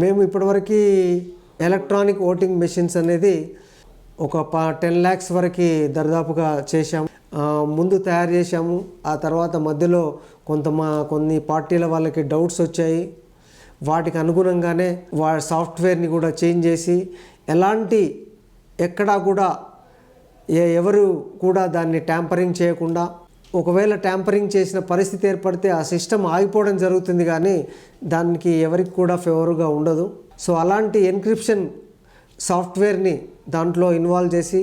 మేము ఇప్పటివరకు electronic voting machines అనేది ఒక ప టెన్ ల్యాక్స్ వరకు దరిదాపుగా చేశాము. ముందు తయారు చేశాము. ఆ తర్వాత మధ్యలో కొంత మా కొన్ని పార్టీల వాళ్ళకి డౌట్స్ వచ్చాయి. వాటికి అనుగుణంగానే వా సాఫ్ట్వేర్ని కూడా చేంజ్ చేసి ఎలాంటి ఎక్కడా కూడా ఏ ఎవరు కూడా దాన్ని ట్యాంపరింగ్ చేయకుండా ఒకవేళ ట్యాంపరింగ్ చేసిన పరిస్థితి ఏర్పడితే ఆ సిస్టమ్ ఆగిపోవడం జరుగుతుంది కానీ దానికి ఎవరికి కూడా ఫేవర్గా ఉండదు. సో అలాంటి ఎన్క్రిప్షన్ సాఫ్ట్వేర్ని దాంట్లో ఇన్వాల్వ్ చేసి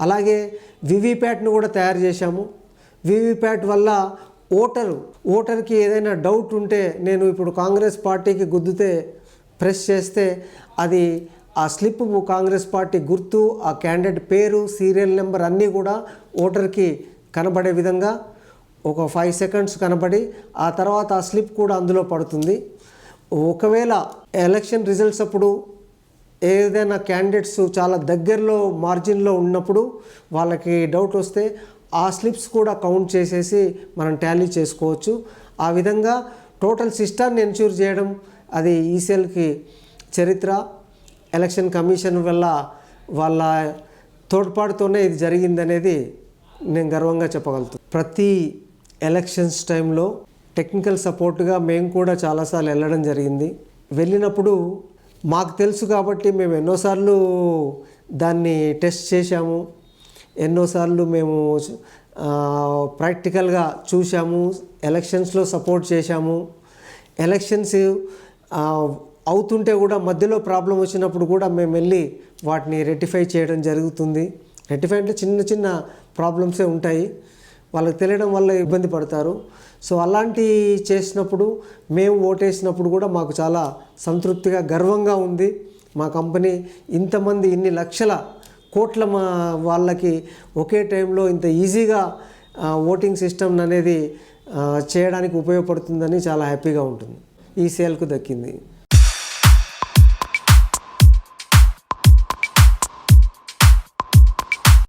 అలాగే వివిప్యాట్ను కూడా తయారు చేశాము. వివిప్యాట్ వల్ల ఓటరు ఓటర్కి ఏదైనా డౌట్ ఉంటే నేను ఇప్పుడు కాంగ్రెస్ పార్టీకి గుద్దితే ప్రెస్ చేస్తే అది ఆ స్లిప్ కాంగ్రెస్ పార్టీ గుర్తు ఆ క్యాండిడేట్ పేరు సీరియల్ నెంబర్ అన్నీ కూడా ఓటర్కి కనబడే విధంగా ఒక ఫైవ్ సెకండ్స్ కనబడి ఆ తర్వాత ఆ స్లిప్ కూడా అందులో పడుతుంది. ఒకవేళ ఎలక్షన్ రిజల్ట్స్ అప్పుడు ఏదైనా క్యాండిడేట్స్ చాలా దగ్గరలో మార్జిన్లో ఉన్నప్పుడు వాళ్ళకి డౌట్ వస్తే ఆ స్లిప్స్ కూడా కౌంట్ చేసేసి మనం టాలీ చేసుకోవచ్చు. ఆ విధంగా టోటల్ సిస్టాన్ని ఎన్ష్యూర్ చేయడం అది ఈసీఎల్కి చరిత్ర. ఎలక్షన్ కమిషన్ వల్ల వాళ్ళ తోడ్పాటుతోనే ఇది జరిగిందనేది నేను గర్వంగా చెప్పగలుగుతాను ప్రతి ఎలక్షన్స్ టైంలో టెక్నికల్ సపోర్ట్గా మేము కూడా చాలాసార్లు వెళ్ళడం జరిగింది. వెళ్ళినప్పుడు మాకు తెలుసు కాబట్టి మేము ఎన్నోసార్లు దాన్ని టెస్ట్ చేశాము. ఎన్నోసార్లు మేము ప్రాక్టికల్గా చూసాము ఎలక్షన్స్లో సపోర్ట్ చేశాము. ఎలక్షన్స్ అవుతుంటే కూడా మధ్యలో ప్రాబ్లం వచ్చినప్పుడు కూడా మేము వెళ్ళి వాటిని రెటిఫై చేయడం జరుగుతుంది. రెక్టిఫై అంటే చిన్న చిన్న ప్రాబ్లమ్సే ఉంటాయి. వాళ్ళకి తెలియడం వల్ల ఇబ్బంది పడతారు. సో అలాంటి చేసినప్పుడు మేము ఓటేసినప్పుడు కూడా మాకు చాలా సంతృప్తిగా గర్వంగా ఉంది. మా కంపెనీ ఇంతమంది ఇన్ని లక్షల కోట్ల మా వాళ్ళకి ఒకే టైంలో ఇంత ఈజీగా ఓటింగ్ సిస్టమ్ అనేది చేయడానికి ఉపయోగపడుతుందని చాలా హ్యాపీగా ఉంటుంది. ఈ సేల్కు దక్కింది.